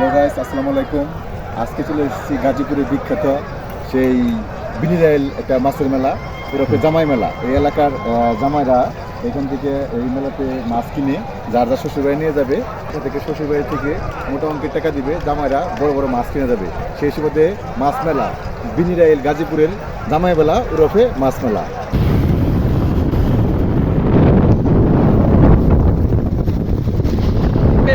Hello guys আসসালামু আলাইকুম। আজকে চলে এসেছি গাজীপুরের বিখ্যাত সেই বিনিরাইল একটা মাছের মেলা ওরফে জামাই মেলা। এই এলাকার আহ, জামাইরা এখান থেকে এই মেলাতে মাছ কিনে যার যার শ্বশুরবাড়ি নিয়ে যাবে এখান থেকে শ্বশুরবাড়ি থেকে মোটা অঙ্কের টাকা দিবে জামাইরা বড় বড় মাছ কিনে যাবে। সেই সুবাদে মাছ মেলা বিনিরাইল গাজীপুরের জামাই মেলা ওরফে মাছ মেলা। যে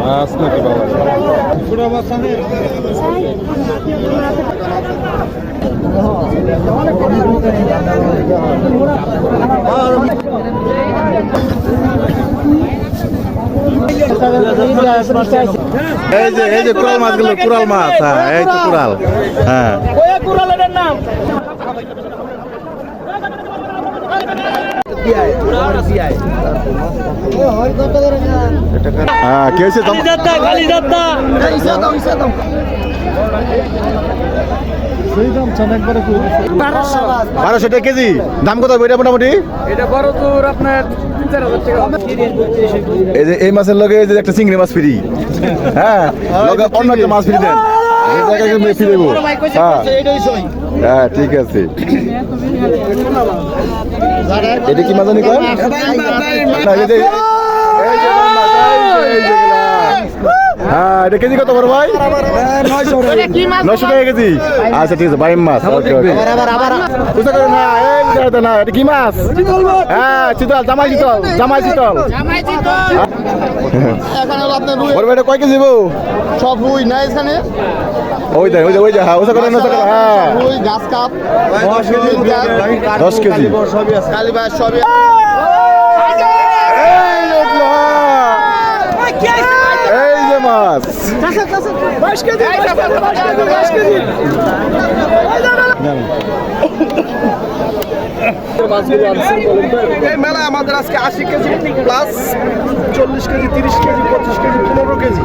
মাছ নাকি বাবা এই যে এই যে কুরাল মাছগুলো কুরাল মাছ হ্যাঁ এই তো কুরাল হ্যাঁ। হ্যাঁ কে হয়েছে বারোশো। টাকা কেজি। দাম কত বইটা মোটামুটি? এটা বড় তোর আপনার এই মাছের লগে যে একটা চিংড়ি মাছ ফ্রি। হ্যাঁ অন্য একটা মাছ ফ্রি দেন। ফ্রি দেবো। হ্যাঁ। হ্যাঁ ঠিক আছে। এটা কি মাছ কয়? হ্যাঁ এটা কেজি কত বড় ভাই? নয়শো টাকা কেজি। আচ্ছা ঠিক আছে বাইম মাছ ওকে, ওকে। বুঝতে পারেন না এই না এটা কি মাছ? হ্যাঁ চিতল জামাই চিতল জামাই চিতল। বড় ভাই এটা কয় কেজি বউ? সব রুই না এখানে? ওই দেখ ওই যে ওই যে হ্যাঁ ওসা হ্যাঁ। রুই গাছ কাপ। দশ কেজি। কালীবাস সবই এই যে উঠল, হ্যাঁ। এই এই মেলা আমাদের আজকে আশি কেজি প্লাস চল্লিশ কেজি, তিরিশ কেজি, পঁচিশ কেজি, পনেরো কেজি।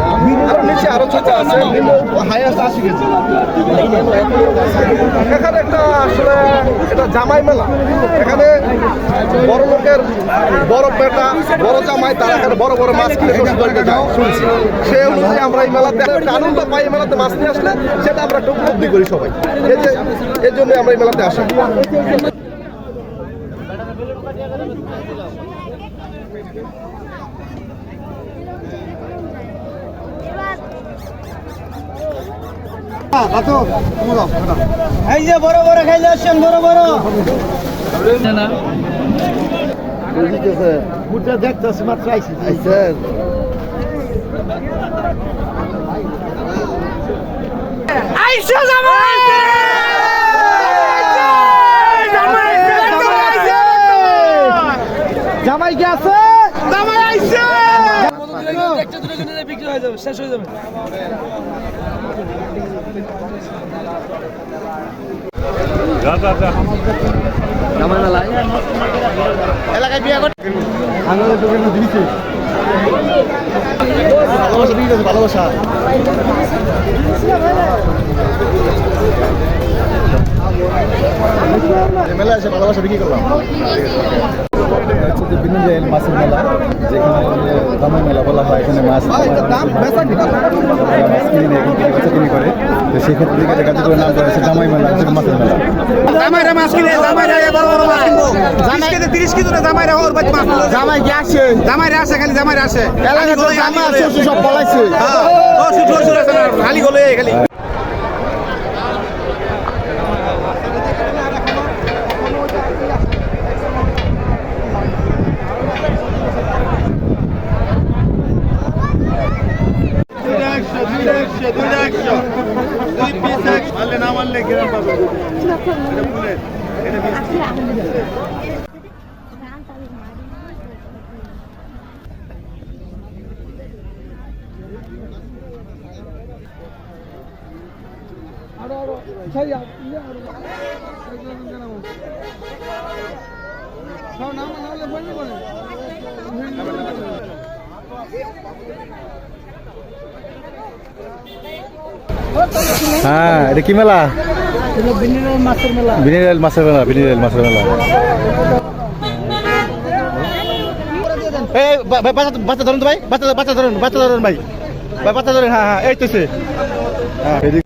ছোট আছে। হাইয়েস্ট আশি এখানে একটা আসলে এটা জামাই মেলা। এখানে বড় লোকের বড় পেটা, বড় জামাই, তারা এখানে বড় বড় মাছ কিনে শুনছি সে অনুযায়ী আমরা এই মেলাতে একটা আনন্দ পাই মেলাতে মাছ নিয়ে আসলে সেটা আমরা একটু উপলব্ধি করি সবাই। এই যে, এই জন্য আমরা এই মেলাতে আসি। এই যে বড় বড় খাইলে আসছেন, বড় বড়। জামাই কি আছে? জামাই আইছে বিক্রি হয়ে যাবে, শেষ হয়ে যাবে। জামাই মেলায় এলাকায় বিয়ে করে ভালোবাসা বিক্রি করছে ভালোবাসা মেলায় এসে ভালোবাসা বিক্রি করলাম। হচ্ছে যে বিনোদন মাছের মেলা যেখানে দামা মেলা বলা হয় এখানে মাছ মাছ কিনে নিয়ে এখান থেকে বেচা কিনে করে। তো সেক্ষেত্রে দিকে গাজীপুরের নাম করা হচ্ছে জামাই মেলা হচ্ছে মাছের মেলা। জামাইরা মাছ কিনে জামাইরা বড় বড় মাছ কিনবো। 20 কেজি 30 কেজি জামাইরা ওর বাড়ি মাছ জামাই কি আসে? জামাইরা আসে খালি জামাইরা আসে। এলাকা সব পলাইছে। হ্যাঁ ও খালি গলে খালি। মানলে না মানলে গ্রাম পাবে? এটা ফুলের এটা আরও আরও সেই আরও সব নাম নাম বলবি বলে হ্যাঁ এটা কি মেলা? বিনিরাল মাছের মেলা বিনিরাল মাছের মেলা। এই, বা- বাচ্চা বাচ্চা ধরুন তো ভাই, বাচ্চা বাচ্চা ধরুন বাচ্চা ধরুন ভাই। ভাই বাচ্চা ধরুন হ্যাঁ হ্যাঁ এই তো হ্যাঁ